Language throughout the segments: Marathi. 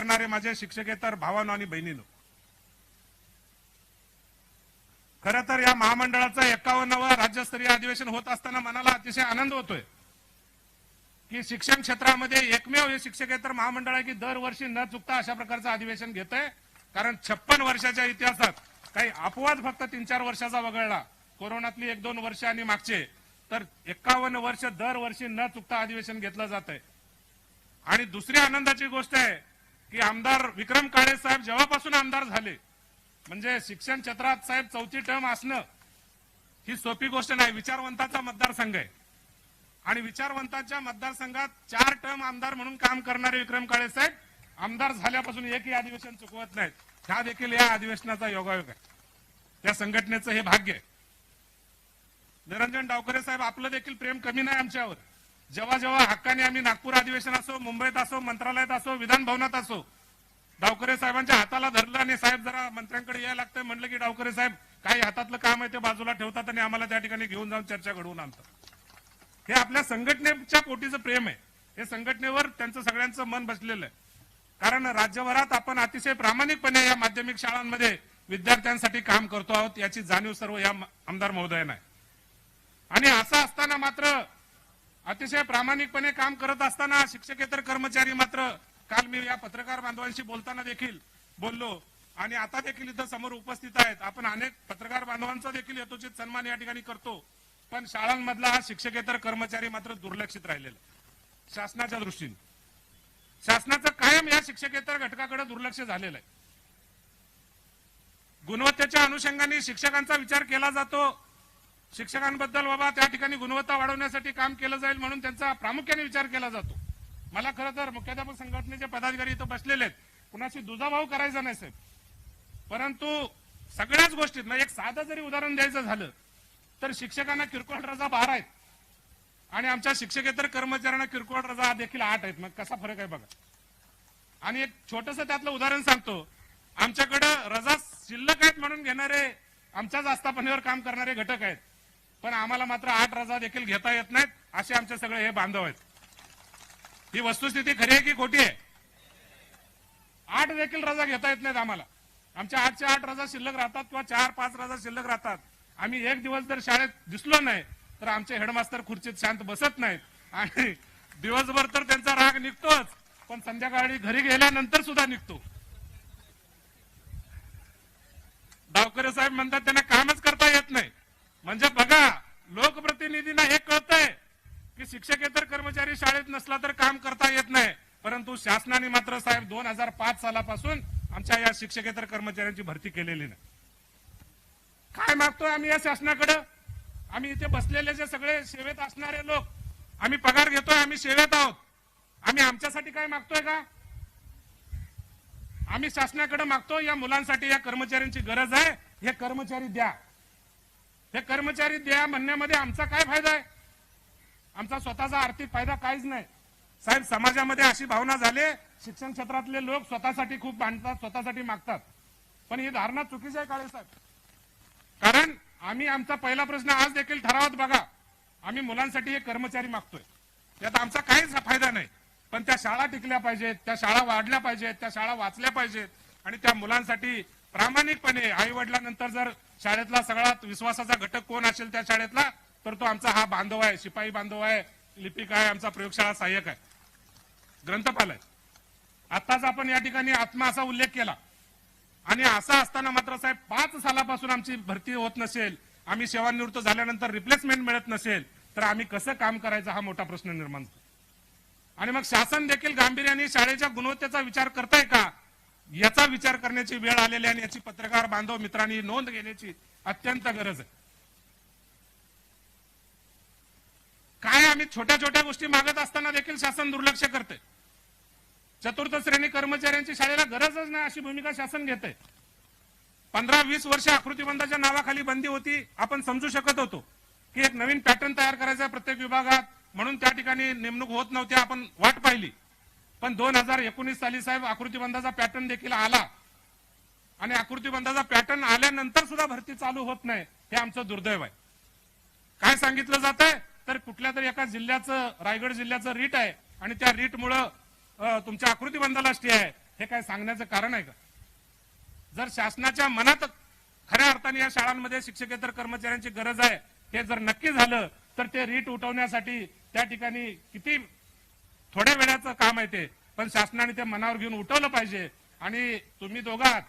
करणारे माझे शिक्षकेतर भावानो आणि बहिणीनो. खरं तर या महामंडळाचं एकावन्नावं राज्यस्तरीय अधिवेशन होत असताना मनाला अतिशय आनंद होतोय. की शिक्षण क्षेत्रामध्ये एकमेव हे शिक्षकेतर महामंडळ आहे की दरवर्षी न चुकता अशा प्रकारचं अधिवेशन घेत आहे कारण छप्पन वर्षाच्या इतिहासात काही अपवाद फक्त तीन चार वर्षाचा वगळला. कोरोनातली एक दोन वर्ष आणि मागचे. तर एकावन्न वर्ष दरवर्षी न चुकता अधिवेशन घेतलं जात आहे आणि दुसरी आनंदाची गोष्ट आहे की आमदार विक्रम काळे साहेब जेव्हापासून आमदार झाले म्हणजे शिक्षण क्षेत्रात साहेब चौथी टर्म असणं ही सोपी गोष्ट नाही. विचारवंताचा मतदारसंघ आहे. आणि विचारवंताच्या मतदारसंघात चार टर्म आमदार म्हणून काम करणारे विक्रम काळे साहेब आमदार झाल्यापासून एकही अधिवेशन चुकवत नाहीत. ह्या देखील या अधिवेशनाचा योगायोग आहे. त्या संघटनेचं हे भाग्य आहे. निरंजन डावकरे साहेब आपलं देखील प्रेम कमी नाही आमच्यावर. जेव्हा जेव्हा हक्काने आम्ही नागपूर अधिवेशन असो मुंबईत असो मंत्रालयात असो विधान भवनात असो डावकरे साहेबांच्या हाताला धरलं आणि साहेब जरा मंत्र्यांकडे यायला लागतंय म्हणलं की डावकरे साहेब काही हातातलं काम आहे ते बाजूला ठेवतात आणि आम्हाला त्या ठिकाणी घेऊन जाऊन चर्चा घडवून आणतात. हे आपल्या संघटनेच्या पोटीचं प्रेम आहे. हे संघटनेवर त्यांचं सगळ्यांचं मन बसलेलं आहे. कारण राज्यभरात आपण अतिशय प्रामाणिकपणे या माध्यमिक शाळांमध्ये विद्यार्थ्यांसाठी काम करतो आहोत याची जाणीव सर्व या आमदार महोदयांना आहे. आणि असं असताना मात्र अतिशय प्रामाणिकपणे काम करत असताना शिक्षकेतर कर्मचारी मात्र काल मी या पत्रकार बांधवांशी बोलताना देखील बोललो. आणि आता देखील इथं समोर उपस्थित आहेत. आपण अनेक पत्रकार बांधवांचा देखील यथोचित सन्मान या ठिकाणी करतो. पण शाळांमधला हा शिक्षकेतर कर्मचारी मात्र दुर्लक्षित राहिलेला शासनाच्या दृष्टीने. शासनाचं कायम या शिक्षकेतर घटकाकडे दुर्लक्ष झालेलं आहे. गुणवत्तेच्या अनुषंगाने शिक्षकांचा विचार केला जातो. शिक्षकांबद्दल बाबा त्या ठिकाणी गुणवत्ता वाढवण्यासाठी काम केलं जाईल म्हणून त्यांचा प्रामुख्याने विचार केला जातो. मला खरं तर मुख्याध्यापक संघटनेचे पदाधिकारी इथं बसलेले आहेत. कुणाशी दुजाभाव करायचा नाही साहेब. परंतु सगळ्याच गोष्टीत म्हणजे एक साधं जरी उदाहरण द्यायचं झालं तर शिक्षकांना किरकोळ रजा बारा आहेत. आणि आमच्या शिक्षकेतर कर्मचाऱ्यांना किरकोळ रजा देखील आठ आहेत. मग कसा फरक आहे बघा. आणि एक छोटस त्यातलं उदाहरण सांगतो. आमच्याकडं रजा शिल्लक आहेत म्हणून घेणारे आमच्याच आस्थापनेवर काम करणारे घटक आहेत. पण आम्हाला मात्र आठ रजा देखील घेता येत नाहीत असे आमचे सगळे हे बांधव आहेत. ही वस्तुस्थिती खरी आहे की खोटी आहे? आठ देखील रजा घेता येत नाहीत आम्हाला. आमच्या आठच्या आठ रजा शिल्लक राहतात किंवा चार पाच रजा शिल्लक राहतात. आम्ही एक दिवस जर शाळेत दिसलो नाही तर आमचे हेडमास्तर खुर्चीत शांत बसत नाहीत. आणि दिवसभर तर त्यांचा राग निघतोच पण संध्याकाळी घरी गेल्यानंतर सुद्धा निघतो. डावकरे साहेब म्हणतात त्यांना कामच करता येत नाही. म्हणजे बघा लोकप्रतिनिधींना हे कळतंय की शिक्षकेतर कर्मचारी शाळेत नसला तर काम करता येत नाही. परंतु शासनाने मात्र साहेब दोन हजार पाच सालापासून आमच्या या शिक्षकेतर कर्मचाऱ्यांची भरती केलेली नाही. काय मागतोय आम्ही या शासनाकडे? आम्ही इथे बसलेले जे सगळे सेवेत असणारे लोक आम्ही पगार घेतोय आम्ही सेवेत आहोत. आम्ही आमच्यासाठी काय मागतोय का? आम्ही शासनाकडे मागतो या मुलांसाठी या कर्मचाऱ्यांची गरज आहे हे कर्मचारी द्या. हे कर्मचारी द्या म्हणण्यामध्ये आमचा काय फायदा आहे? आमचा स्वतःचा आर्थिक फायदा काहीच नाही. साहेब समाजामध्ये अशी भावना झाली शिक्षण क्षेत्रातले लोक स्वतःसाठी खूप मांडतात स्वतःसाठी मागतात. पण ही धारणा चुकीची आहे काळे साहेब. कारण आम्ही आमचा पहिला प्रश्न आज देखील ठरावात बघा. आम्ही मुलांसाठी हे कर्मचारी मागतोय. त्यात आमचा काहीच फायदा नाही. पण त्या शाळा टिकल्या पाहिजेत त्या शाळा वाढल्या पाहिजेत त्या शाळा वाचल्या पाहिजेत. आणि त्या मुलांसाठी प्रामाणिकपणे आई वडिलांनंतर जर शाळेतला सगळ्यात विश्वासाचा घटक कोण असेल त्या शाळेतला तर तो आमचा हा बांधव आहे शिपाई बांधव आहे लिपिक आहे आमचा प्रयोगशाळा सहाय्यक आहे. ग्रंथपाल आहे आताच आपण या ठिकाणी आत्मा असा उल्लेख केला. आणि असं असताना मात्र साहेब पाच सालापासून आमची भरती होत नसेल आम्ही सेवानिवृत्त झाल्यानंतर रिप्लेसमेंट मिळत नसेल तर आम्ही कसं काम करायचं हा मोठा प्रश्न निर्माण होतो. आणि मग शासन देखील गांभीर्याने शाळेच्या गुणवत्तेचा विचार करताय का? याचा विचार करण्याची वेळ आलेली आणि याची पत्रकार बांधव मित्रांनी नोंद घेण्याची अत्यंत गरज आहे. काय आम्ही छोट्या छोट्या गोष्टी मागत असताना देखील शासन दुर्लक्ष करते चतुर्थ श्रेणी कर्मचाऱ्यांची शाळेला गरजच नाही अशी भूमिका शासन घेते पंधरा वीस वर्ष आकृतीबंधाच्या नावाखाली बंदी होती आपण समजू शकत होतो की एक नवीन पॅटर्न तयार करायचा प्रत्येक विभागात म्हणून त्या ठिकाणी नेमणूक होत नव्हती आपण वाट पाहिली. पण दोन हजार एकोणीस साली साहेब आकृतीबंधाचा पॅटर्न देखील आला. आणि आकृतीबंधाचा पॅटर्न आल्यानंतर सुद्धा भरती चालू होत नाही हे आमचं दुर्दैव आहे. काय सांगितलं जात आहे तर कुठल्या तरी एका जिल्ह्याचं रायगड जिल्ह्याचं रीट आहे आणि त्या रीटमुळं तुमच्या आकृतीबंधाला स्टे आहे. हे काय सांगण्याचं कारण आहे का? जर शासनाच्या मनात खऱ्या अर्थाने या शाळांमध्ये शिक्षकेतर कर्मचाऱ्यांची गरज आहे हे जर नक्की झालं तर ते रीट उठवण्यासाठी त्या ठिकाणी किती थोड्या वेळाचं काम आहे ते. पण शासनाने ते मनावर घेऊन उठवलं पाहिजे. आणि तुम्ही दोघात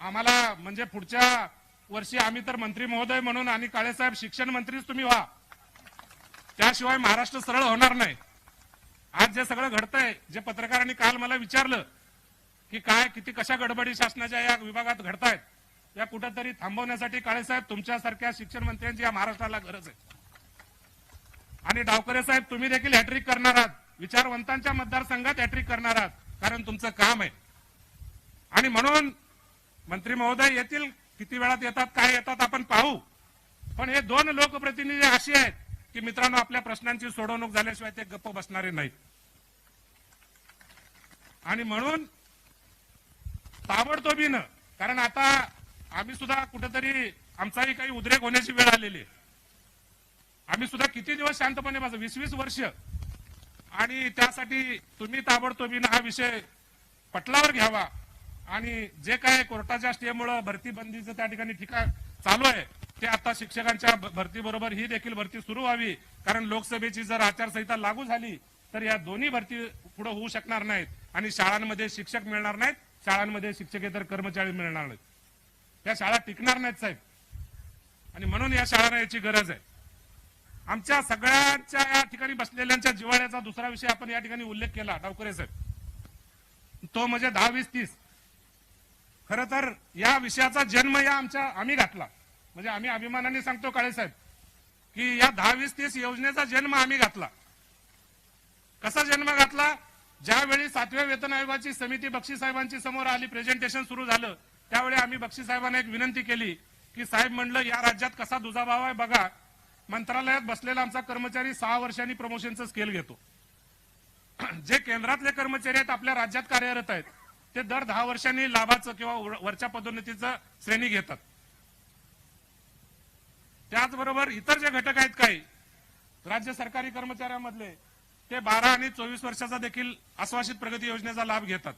आम्हाला म्हणजे पुढच्या वर्षी आम्ही तर मंत्री महोदय म्हणून आणि काळेसाहेब शिक्षण मंत्रीच तुम्ही व्हा. त्याशिवाय महाराष्ट्र सरळ होणार नाही. आज जे सगळं घडतंय जे पत्रकारांनी काल मला विचारलं की काय किती कशा गडबडी शासनाच्या या विभागात घडतायत या कुठंतरी थांबवण्यासाठी काळेसाहेब तुमच्यासारख्या शिक्षण मंत्र्यांची या महाराष्ट्राला गरज आहे. आणि डावकरे साहेब तुम्ही देखील हॅट्रिक करणार आहात. विचारवंतांच्या मतदारसंघात हॅट्रिक करणार आहात कारण तुमचं काम आहे. आणि म्हणून मंत्री महोदय येतील किती वेळात येतात काय येतात आपण पाहू. पण हे दोन लोकप्रतिनिधी असे आहेत की मित्रांनो आपल्या प्रश्नांची सोडवणूक झाल्याशिवाय ते गप्प बसणारे नाहीत. आणि म्हणून ताबडतोबीनं कारण आता आम्ही सुद्धा कुठेतरी आमचाही काही उद्रेक होण्याची वेळ आलेली आहे. आम्ही सुद्धा किती दिवस शांतपणे माझं वीस वीस वर्ष आणि त्यासाठी तुम्ही ताबडतोबीनं हा विषय पटलावर घ्यावा. आणि जे काय कोर्टाच्या स्टेमुळं भरती बंदीचं त्या ठिकाणी ठिकाण चालू आहे ते आता शिक्षकांच्या भरतीबरोबर ही देखील भरती सुरू व्हावी. कारण लोकसभेची जर आचारसंहिता लागू झाली तर या दोन्ही भरती पुढे होऊ शकणार नाहीत. आणि शाळांमध्ये शिक्षक मिळणार नाहीत शाळांमध्ये शिक्षकेतर कर्मचारी मिळणार नाहीत. त्या शाळा टिकणार नाहीत साहेब. आणि म्हणून या शाळांना याची गरज आहे. आमच्या सगळ्यांच्या या ठिकाणी बसलेल्यांच्या जिवाळ्याचा दुसरा विषय आपण या ठिकाणी उल्लेख केला डावकरे साहेब. तो म्हणजे दहा वीस तीस. खर तर या विषयाचा जन्म या आमच्या आम्ही घातला. म्हणजे आम्ही अभिमानाने सांगतो काळे साहेब की या दहा वीस तीस योजनेचा जन्म आम्ही घातला. कसा जन्म घातला? ज्यावेळी सातव्या वेतन आयोगाची समिती बक्षी साहेबांची समोर आली प्रेझेंटेशन सुरू झालं त्यावेळी आम्ही बक्षी साहेबांना एक विनंती केली की साहेब म्हणलं या राज्यात कसा दुजाभाव आहे बघा. मंत्रालयात बसलेला आमचा कर्मचारी सहा वर्षांनी प्रमोशनचं स्केल घेतो. जे केंद्रातले कर्मचारी आहेत आपल्या राज्यात कार्यरत आहेत ते दर दहा वर्षांनी लाभाचं किंवा वरच्या पदोन्नतीचं श्रेणी घेतात. त्याचबरोबर इतर जे घटक आहेत काही राज्य सरकारी कर्मचाऱ्यांमधले ते बारा आणि चोवीस वर्षाचा देखील आश्वासित प्रगती योजनेचा लाभ घेतात.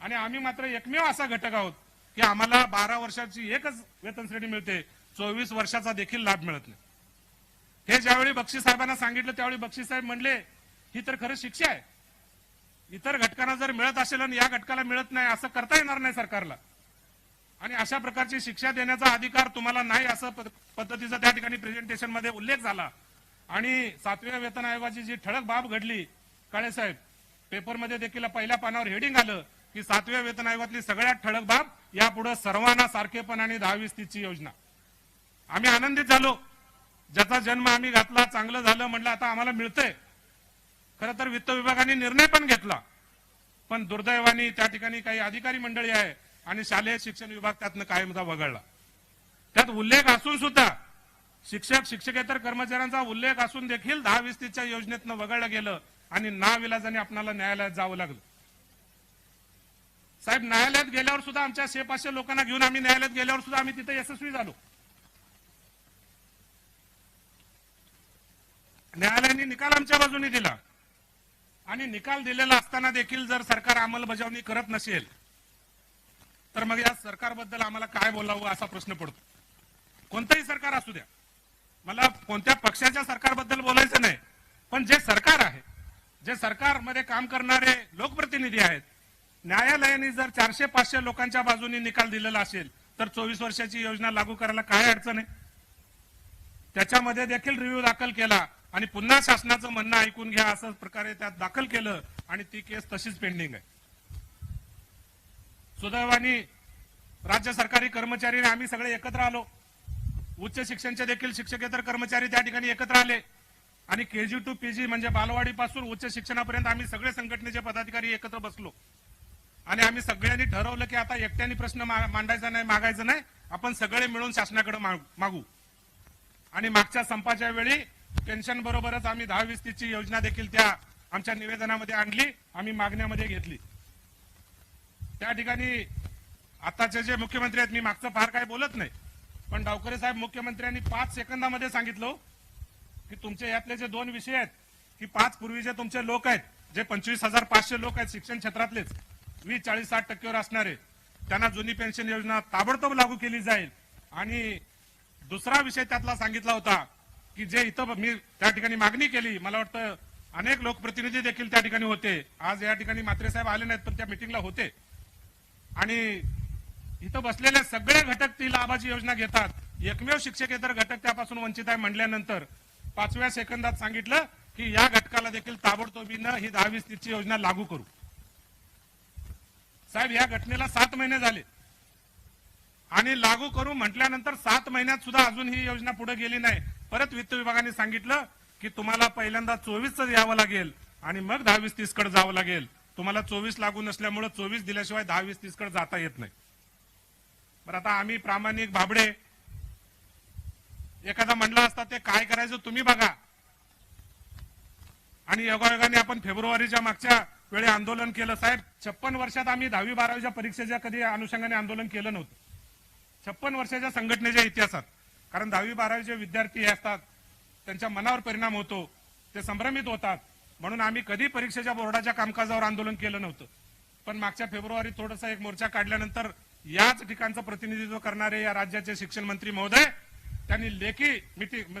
आणि आम्ही मात्र एकमेव असा घटक आहोत की आम्हाला बारा वर्षाची एकच वेतन श्रेणी मिळते चोवीस वर्षाचा देखील लाभ मिळत नाही. हे ज्यावेळी बक्षी साहेबांना सांगितलं त्यावेळी बक्षी साहेब म्हणले ही तर खरं शिक्षा आहे. इतर घटकांना जर मिळत असेल आणि या घटकाला मिळत नाही असं करता येणार नाही सरकारला. आणि अशा प्रकारची शिक्षा देण्याचा अधिकार तुम्हाला नाही असं पद्धतीचा त्या ठिकाणी प्रेझेंटेशनमध्ये उल्लेख झाला. आणि सातव्या वेतन आयोगाची जी ठळक बाब घडली काळेसाहेब पेपरमध्ये देखील पहिल्या पानावर हेडिंग आलं की सातव्या वेतन आयोगातली सगळ्यात ठळक बाब यापुढे सर्वांना सारखेपण आणि दहावीस तीसची योजना. आम्ही आनंदित झालो. ज्याचा जन्म आम्ही घातला चांगलं झालं म्हटलं आता आम्हाला मिळतंय. खरं तर वित्त विभागाने निर्णय पण घेतला. पण दुर्दैवाने त्या ठिकाणी काही अधिकारी मंडळी आहे आणि शालेय शिक्षण विभाग त्यातनं कायमचा वगळला. त्यात उल्लेख असून सुद्धा शिक्षक शिक्षकेतर कर्मचाऱ्यांचा उल्लेख असून देखील दहा वीस तीसच्या योजनेतनं वगळलं गेलं आणि नाविलाजाने आपणाला न्यायालयात जावं लागलं. साहेब न्यायालयात गेल्यावर सुद्धा आमच्या शे पाचशे लोकांना घेऊन आम्ही न्यायालयात गेल्यावर सुद्धा आम्ही तिथे यशस्वी झालो. न्यायालयाने निकाल आमच्या बाजूने दिला. आणि निकाल दिलेला असताना देखील जर सरकार अंमलबजावणी करत नसेल तर मग या सरकारबद्दल आम्हाला काय बोलावं असा प्रश्न पडतो. कोणतंही सरकार असू द्या. मला कोणत्या पक्षाच्या सरकारबद्दल बोलायचं नाही पण जे सरकार आहे जे सरकारमध्ये काम करणारे लोकप्रतिनिधी आहेत न्यायालयाने जर चारशे पाचशे लोकांच्या बाजूने निकाल दिलेला असेल तर चोवीस वर्षाची योजना लागू करायला काय अडचण आहे? त्याच्यामध्ये देखील रिव्ह्यू दाखल केला आणि पुन्हा शासनाचं म्हणणं ऐकून घ्या असं प्रकारे त्यात दाखल केलं आणि ती केस तशीच पेंडिंग आहे. सुदैवानी राज्य सरकारी कर्मचारी आम्ही सगळे एकत्र आलो. उच्च शिक्षणचे देखील शिक्षकेतर कर्मचारी त्या ठिकाणी एकत्र आले. आणि केजी टू पीजी म्हणजे बालवाडी पासून उच्च शिक्षणापर्यंत आम्ही सगळे संघटनेचे पदाधिकारी एकत्र बसलो. आणि आम्ही सगळ्यांनी ठरवलं की आता एकट्याने प्रश्न मांडायचा नाही मागायचा नाही आपण सगळे मिळून शासनाकडे मागू. आणि मागच्या संपाच्या वेळी पेन्शन बरोबरच आम्ही दहा वीस तीसची योजना देखील त्या आमच्या निवेदनामध्ये आणली आम्ही मागण्यामध्ये घेतली. त्या ठिकाणी आताचे जे मुख्यमंत्री आहेत मी मागचं फार काय बोलत नाही. पण डावकरे साहेब मुख्यमंत्र्यांनी पाच सेकंदामध्ये सांगितलं हो, की तुमचे यातले जे दोन विषय आहेत की पाच पूर्वीचे तुमचे लोक आहेत जे पंचवीस हजार पाचशे लोक आहेत शिक्षण क्षेत्रातलेच वीस चाळीस साठ टक्केवर असणारे त्यांना जुनी पेन्शन योजना ताबडतोब लागू केली जाईल. आणि दुसरा विषय त्यातला सांगितला होता की जे इथं मी त्या ठिकाणी मागणी केली मला वाटतं अनेक लोकप्रतिनिधी देखील त्या ठिकाणी होते. आज या ठिकाणी मात्रे साहेब आले नाहीत पण त्या मिटिंगला होते. आणि इथं बसलेले सगळे घटक ती लाभाची योजना घेतात. एकमेव शिक्षकेतर घटक त्यापासून वंचित आहे म्हणल्यानंतर पाचव्या सेकंदात सांगितलं की या घटकाला देखील ताबडतोबीनं ही दहावीस तीसची योजना लागू करू. साहेब या घटनेला सात महिने झाले. आणि लागू करू म्हटल्यानंतर सात महिन्यात सुद्धा अजून ही योजना पुढे गेली नाही. परत वित्त विभागाने सांगितलं की तुम्हाला पहिल्यांदा चोवीसच यावं लागेल आणि मग दहावीस तीसकडे जावं लागेल. तुम्हाला चोवीस लागू नसल्यामुळे चोवीस दिल्याशिवाय दहावीस तीसकडे जाता येत नाही. बरं आता आम्ही प्रामाणिक भाबडे. एखादा म्हणला असता ते काय करायचं तुम्ही बघा. आणि योगायोगाने आपण फेब्रुवारीच्या मागच्या वेळी आंदोलन केलं. साहेब छप्पन वर्षात आम्ही दहावी बारावीच्या परीक्षेच्या कधी अनुषंगाने आंदोलन केलं नव्हतं. छप्पन वर्षाच्या संघटनेच्या इतिहासात. कारण दहावी बारावीचे विद्यार्थी हे असतात त्यांच्या मनावर परिणाम होतो ते संभ्रमित होतात. म्हणून आम्ही कधी परीक्षेच्या बोर्डाच्या कामकाजावर आंदोलन केलं नव्हतं. पण मागच्या फेब्रुवारी थोडासा एक मोर्चा काढल्यानंतर याच ठिकाणचं प्रतिनिधित्व करणारे या राज्याचे शिक्षण मंत्री महोदय त्यांनी लेखी मिटिंग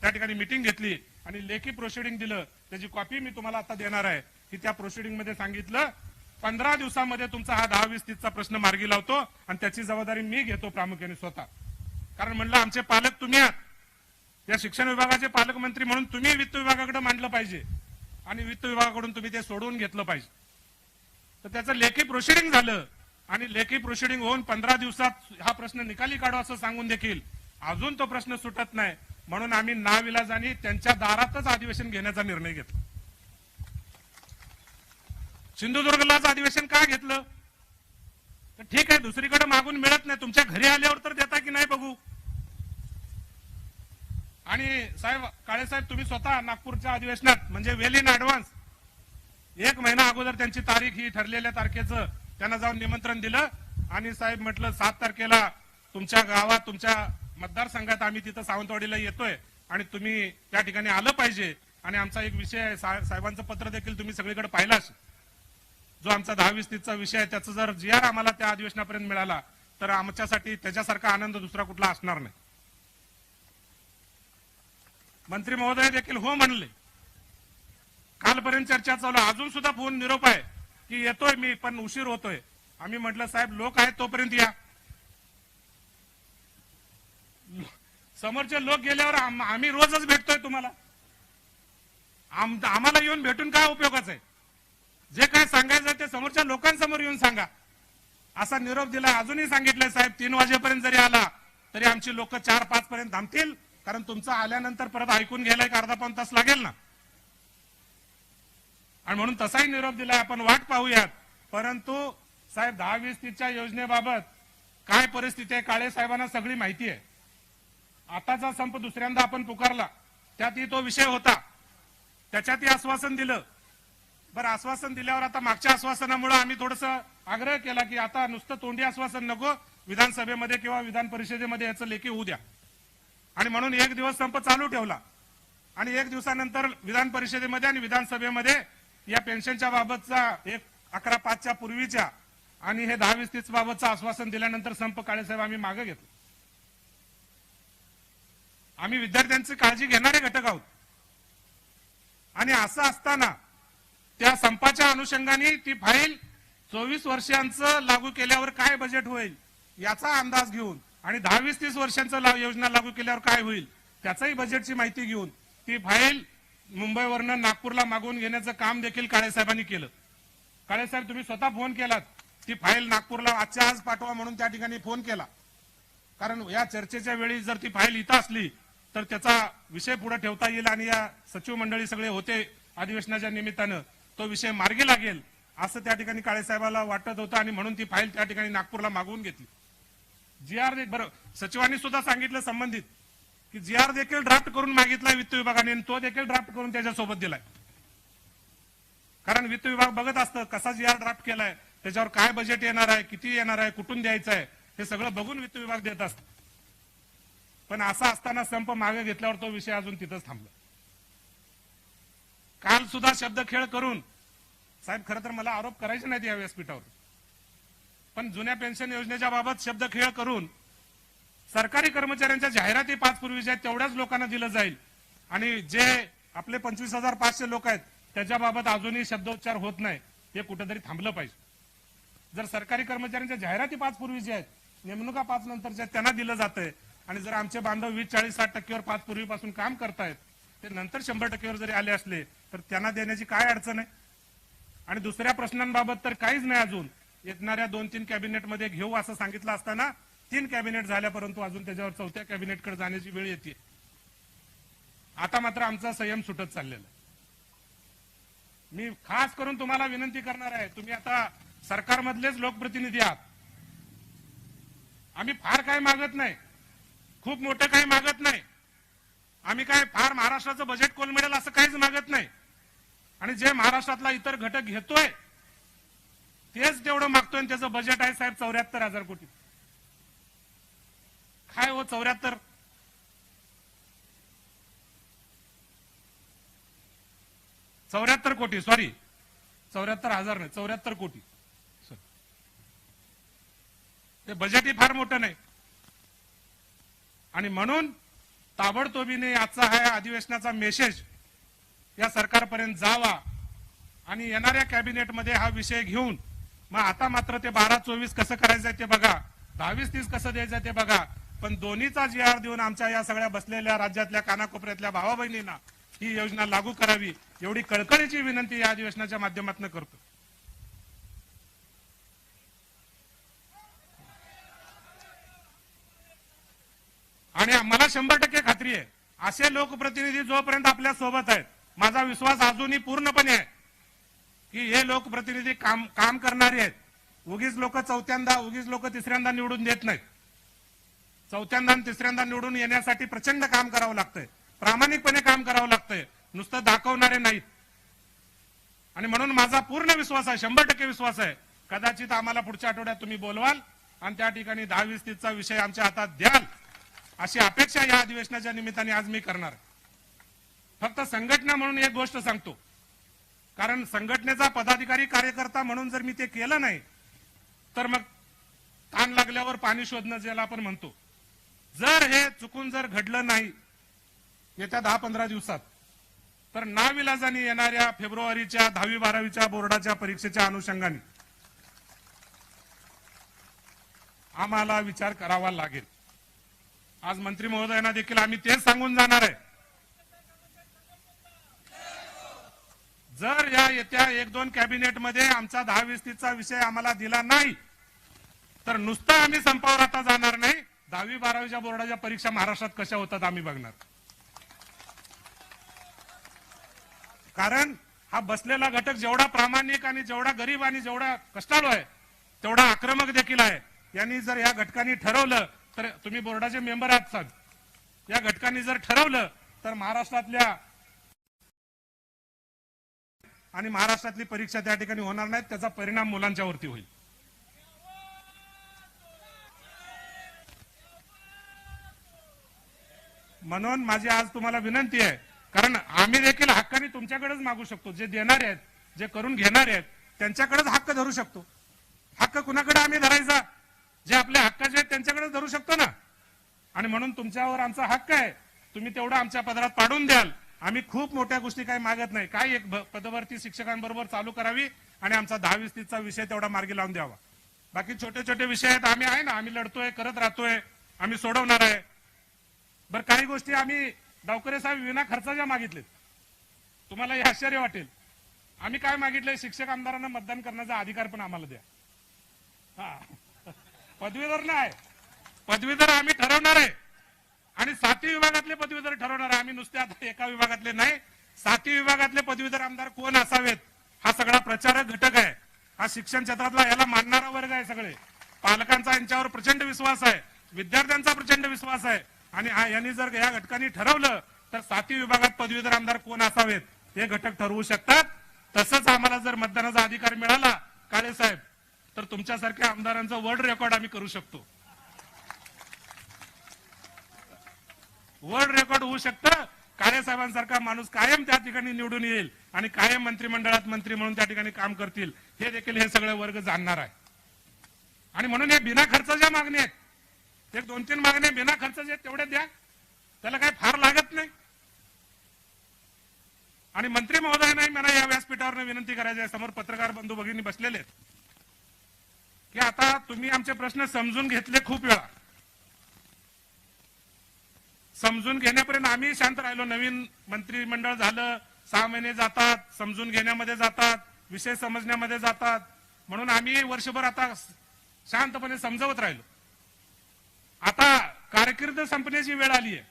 त्या ठिकाणी मिटिंग घेतली आणि लेखी प्रोसिडिंग दिलं. त्याची कॉपी मी तुम्हाला आता देणार आहे. की त्या प्रोसिडिंगमध्ये सांगितलं पंधरा दिवसामध्ये तुमचा हा दहा वीस तीसचा प्रश्न मार्गी लावतो आणि त्याची जबाबदारी मी घेतो प्रामुख्याने स्वतः. कारण म्हणलं आमचे पालक तुम्ही आहात. या शिक्षण विभागाचे पालकमंत्री म्हणून तुम्ही वित्त विभागाकडे मांडलं पाहिजे. आणि वित्त विभागाकडून तुम्ही ते सोडवून घेतलं पाहिजे. तर त्याचं लेखी प्रोसिडिंग झालं. आणि लेखी प्रोसिडिंग होऊन पंधरा दिवसात हा प्रश्न निकाली काढू असं सांगून देखील अजून तो प्रश्न सुटत नाही. म्हणून आम्ही नाविलाजानी त्यांच्या दारातच अधिवेशन घेण्याचा निर्णय घेतला. सिंधुदुर्गलाच अधिवेशन का घेतलं? तर ठीक आहे दुसरीकडे मागून मिळत नाही. तुमच्या घरी आल्यावर तर देता की नाही बघू? आणि साहेब काळे साहेब तुम्ही स्वतः नागपूरच्या अधिवेशनात म्हणजे वेल इन ऍडव्हान्स एक महिना अगोदर त्यांची तारीख ही ठरलेल्या तारखेचं त्यांना जाऊन निमंत्रण दिलं. आणि साहेब म्हटलं सात तारखेला तुमच्या गावात तुमच्या मतदारसंघात आम्ही तिथं सावंतवाडीला येतोय. आणि तुम्ही त्या ठिकाणी आलं पाहिजे. आणि आमचा एक विषय आहे सा- साहेबांचं पत्र देखील तुम्ही सगळीकडे पाहिलाच. जो आमचा दहा वीस तीसचा विषय आहे त्याचा जर जी आर आम्हाला त्या अधिवेशनापर्यंत मिळाला तर आमच्यासाठी त्याच्यासारखा आनंद दुसरा कुठला असणार नाही. मंत्री महोदय देखील हो म्हणले. कालपर्यंत चर्चा चालू अजून सुद्धा फोन निरोप आहे की येतोय मी पण उशीर होतोय. आम्ही म्हटलं साहेब लोक आहेत तोपर्यंत या. समोरचे लोक गेल्यावर आम्ही रोजच भेटतोय तुम्हाला. आम्हाला येऊन भेटून काय उपयोगाचं आहे? जे काय सांगायचं ते समोरच्या लोकांसमोर येऊन सांगा. असा निरोप दिला अजूनही सांगितलंय साहेब तीन वाजेपर्यंत जरी आला तरी आमची लोक चार पाच पर्यंत थांबतील. कारण तुमचं आल्यानंतर परत ऐकून घ्यायला एक अर्धा पाऊन तास लागेल ना. आणि म्हणून तसाही निरोप दिलाय आपण वाट पाहूयात. परंतु साहेब दहा वीस तीसच्या योजनेबाबत काय परिस्थिती आहे काळे साहेबांना सगळी माहिती आहे. आताचा संप दुसऱ्यांदा आपण पुकारला त्यातही तो विषय होता. त्याच्यातही आश्वासन दिलं. बरं आश्वासन दिल्यावर आता मागच्या आश्वासनामुळे आम्ही थोडस आग्रह केला की आता नुसतं तोंडी आश्वासन नको विधानसभेमध्ये किंवा विधान परिषदेमध्ये याचं लेखी होऊ द्या. आणि म्हणून एक दिवस संप चालू ठेवला. आणि एक दिवसानंतर विधान परिषदेमध्ये आणि विधानसभेमध्ये या पेन्शनच्या बाबतचा एक अकरा पाचच्या पूर्वीच्या आणि हे दहा वीस तीस बाबतचं आश्वासन दिल्यानंतर संप काळेसाहेब आम्ही मागे घेतो आम्ही विद्यार्थ्यांची काळजी घेणारे घटक आहोत. आणि असं असताना त्या संपाच्या अनुषंगाने ती फाईल चोवीस वर्षांचं लागू केल्यावर काय बजेट होईल याचा अंदाज घेऊन आणि दहा वीस तीस वर्षांचा ला- योजना लागू केल्यावर काय होईल? त्याचाही बजेटची माहिती घेऊन ती फाईल मुंबईवरनं नागपूरला मागवून घेण्याचं काम देखील काळेसाहेबांनी केलं. काळेसाहेब तुम्ही स्वतः फोन केलात. ती फाईल नागपूरला आजच्या आज पाठवा म्हणून त्या ठिकाणी फोन केला. कारण या चर्चेच्या वेळी जर ती फाईल इथं असली तर त्याचा विषय पुढे ठेवता येईल आणि या सचिव मंडळी सगळे होते अधिवेशनाच्या निमित्तानं. तो विषय मार्गी लागेल असं त्या ठिकाणी काळेसाहेबाला वाटत होतं आणि म्हणून ती फाईल त्या ठिकाणी नागपूरला मागवून घेतली. जी आर बरं सचिवांनी सुद्धा सांगितलं संबंधित की जी आर देखील ड्राफ्ट करून मागितलाय वित्त विभागाने तो देखील ड्राफ्ट करून त्याच्यासोबत दिलाय. कारण वित्त विभाग बघत असतं कसा जी आर ड्राफ्ट केलाय त्याच्यावर काय बजेट येणार आहे किती येणार आहे कुठून द्यायचं आहे हे सगळं बघून वित्त विभाग देत असत. पण असा असताना संप मागे घेतल्यावर तो विषय अजून तिथंच थांबला. काल सुद्धा शब्द खेळ करून साहेब खरं तर मला आरोप करायचे नाहीत या व्यासपीठावर पण जुन्या पेन्शन योजनेच्या बाबत शब्द खेळ करून सरकारी कर्मचाऱ्यांच्या जाहिराती पाच पूर्वीच्या आहेत तेवढ्याच लोकांना दिलं जाईल. आणि जे आपले पंचवीस हजार पाचशे लोक आहेत त्याच्याबाबत अजूनही शब्दोच्चार होत नाही. हे कुठेतरी थांबलं पाहिजे. जर सरकारी कर्मचाऱ्यांच्या जाहिराती पाच पूर्वीच्या आहेत नेमणुका पाच नंतरच्या त्यांना दिलं जातंय. आणि जर आमचे बांधव वीस चाळीस साठ टक्केवर पाच पूर्वीपासून काम करतायत ते नंतर शंभर टक्केवर जरी आले असले तर त्यांना देण्याची काय अडचण आहे? आणि दुसऱ्या प्रश्नांबाबत तर काहीच नाही अजून. येणाऱ्या दोन तीन कॅबिनेटमध्ये घेऊ असं सांगितलं असताना तीन कॅबिनेट झाल्या परंतु अजून त्याच्यावर चौथ्या कॅबिनेटकडे जाण्याची वेळ येते. आता मात्र आमचा संयम सुटत चाललेला मी खास करून तुम्हाला विनंती करणार आहे तुम्ही आता सरकारमधलेच लोकप्रतिनिधी आहात. आम्ही फार काही मागत नाही. खूप मोठं काही मागत नाही. आम्ही काय फार महाराष्ट्राचं बजेट कोल मिळेल असं काहीच मागत नाही. आणि जे महाराष्ट्रातला इतर घटक घेतोय तेच तेवढं मागतोय आणि त्याचं बजेट आहे साहेब चौऱ्याहत्तर हजार कोटी. काय हो चौऱ्याहत्तर? चौऱ्याहत्तर कोटी सॉरी चौऱ्याहत्तर हजार नाही चौऱ्याहत्तर कोटी. ते बजेटही फार मोठं नाही. आणि म्हणून ताबडतोबीने आजचा हा अधिवेशनाचा मेसेज या सरकारपर्यंत जावा आणि येणाऱ्या कॅबिनेटमध्ये हा विषय घेऊन मग आता मात्र ते बारा चोवीस कसं करायचंय ते बघा. दहावीस तीस कसं द्यायचं ते बघा. पण दोन्हीचा जी आर देऊन आमच्या या सगळ्या बसलेल्या राज्यातल्या कानाकोपऱ्यातल्या भावा बहिणींना ही योजना लागू करावी एवढी कळकळीची विनंती या अधिवेशनाच्या माध्यमातून करतो. आणि मला शंभर टक्के खात्री आहे असे लोकप्रतिनिधी जोपर्यंत आपल्यासोबत आहेत माझा विश्वास अजूनही पूर्णपणे आहे. की हे लोकप्रतिनिधी काम काम करणारे आहेत. उगीच लोक चौथ्यांदा उगीच लोक तिसऱ्यांदा निवडून देत नाहीत. चौथ्यांदा आणि तिसऱ्यांदा निवडून येण्यासाठी प्रचंड काम करावं लागतंय. प्रामाणिकपणे काम करावं लागतंय. नुसतं दाखवणारे नाहीत. आणि म्हणून माझा पूर्ण विश्वास आहे शंभर टक्के विश्वास आहे कदाचित आम्हाला पुढच्या आठवड्यात तुम्ही बोलवाल आणि त्या ठिकाणी दहा वीस तीसचा विषय आमच्या हातात द्याल. अशी अपेक्षा या अधिवेशनाच्या निमित्ताने आज मी करणार फक्त संघटना म्हणून एक गोष्ट सांगतो. कारण संघटनेचा पदाधिकारी कार्यकर्ता म्हणून जर मी ते केलं नाही तर मग ताण लागल्यावर पाणी शोधणं ज्याला आपण म्हणतो. जर हे चुकून जर घडलं नाही येत्या दहा पंधरा दिवसात तर नाविलाजाने येणाऱ्या फेब्रुवारीच्या दहावी बारावीच्या बोर्डाच्या परीक्षेच्या अनुषंगाने आम्हाला विचार करावा लागेल. आज मंत्री महोदयांना देखील आम्ही तेच सांगून जाणार आहे. जर या येत्या एक दोन कॅबिनेटमध्ये आमचा दहा वीस तीसचा विषय आम्हाला दिला नाही तर नुसतं आम्ही संपावर आता जाणार नाही. दहावी बारावीच्या बोर्डाच्या परीक्षा महाराष्ट्रात कशा होतात आम्ही बघणार. कारण हा बसलेला घटक जेवढा प्रामाणिक आणि जेवढा गरीब आणि जेवढा कष्टाळू आहे तेवढा आक्रमक देखील आहे. यांनी जर या घटकांनी ठरवलं तर तुम्ही बोर्डाचे मेंबर आहात साहेब या घटकांनी जर ठरवलं तर महाराष्ट्रातल्या आणि महाराष्ट्रातली परीक्षा त्या ठिकाणी होणार नाहीत त्याचा परिणाम मुलांच्या वरती होईल. म्हणून माझी आज तुम्हाला विनंती आहे कारण आम्ही देखील हक्काने तुमच्याकडेच मागू शकतो. जे देणारे आहेत जे करून घेणारे आहेत त्यांच्याकडेच हक्क धरू शकतो. हक्क कुणाकडे आम्ही धरायचा? जे आपल्या हक्काचे आहेत त्यांच्याकडेच धरू शकतो ना? आणि म्हणून तुमच्यावर आमचा हक्क आहे. तुम्ही तेवढं आमच्या पदरात पाडून द्याल. आम्ही खूप मोठ्या गोष्टी काही मागत नाही. काय एक पदवर्ती शिक्षकांबरोबर चालू करावी आणि आमचा दहा वीस तीसचा विषय तेवढा मार्गी लावून द्यावा. बाकी छोटे छोटे विषय आहेत. आम्ही आहे ना. आम्ही लढतोय करत राहतोय. आम्ही सोडवणार आहे. बरं काही गोष्टी आम्ही डावकरे साहेब विना खर्चाच्या मागितलेत. तुम्हाला हे आश्चर्य वाटेल. आम्ही काय मागितलंय? शिक्षक आमदारांना मतदान करण्याचा अधिकार पण आम्हाला द्या. हा. पदवीधर नाही. पदवीधर आम्ही ठरवणार आहे. आणि सातवी विभागातले पदवीधर ठरवणार आहे. आम्ही नुसते आता एका विभागातले नाही सातवी विभागातले पदवीधर आमदार कोण असावेत? हा सगळा प्रचारक घटक आहे. हा शिक्षण क्षेत्रातला याला मानणारा वर्ग आहे सगळे. पालकांचा यांच्यावर प्रचंड विश्वास आहे. विद्यार्थ्यांचा प्रचंड विश्वास आहे. आणि हा- यांनी जर या घटकांनी ठरवलं तर सातवी विभागात पदवीधर आमदार कोण असावेत? हे घटक ठरवू शकतात. तसंच आम्हाला जर मतदानाचा अधिकार मिळाला काळे साहेब तर तुमच्यासारख्या आमदारांचा वर्ल्ड रेकॉर्ड आम्ही करू शकतो. वर्ल्ड रेकॉर्ड होऊ शकतं. काळे साहेबांसारखा माणूस कायम त्या ठिकाणी निवडून येईल आणि कायम मंत्रिमंडळात मंत्री म्हणून त्या ठिकाणी काम करतील. हे देखील हे सगळे वर्ग जाणणार आहे. आणि म्हणून हे बिना खर्चाच्या मागण्या आहेत एक दोन तीन मागण्या बिना खर्चाच्या आहेत तेवढ्या द्या. त्याला काही फार लागत नाही. आणि मंत्री महोदयांनाही मला या व्यासपीठावर विनंती करायची आहे. समोर पत्रकार बंधू भगिनी बसलेले आहेत. की आता तुम्ही आमचे प्रश्न समजून घेतले खूप वेळा. समजून घेण्यापर्यंत आम्ही शांत राहिलो. नवीन मंत्रिमंडळ झालं सहा महिने जातात समजून घेण्यामध्ये जातात विषय समजण्यामध्ये जातात. म्हणून आम्ही वर्षभर आता शांतपणे समजवत राहिलो. आता कारकीर्द संपण्याची वेळ आली आहे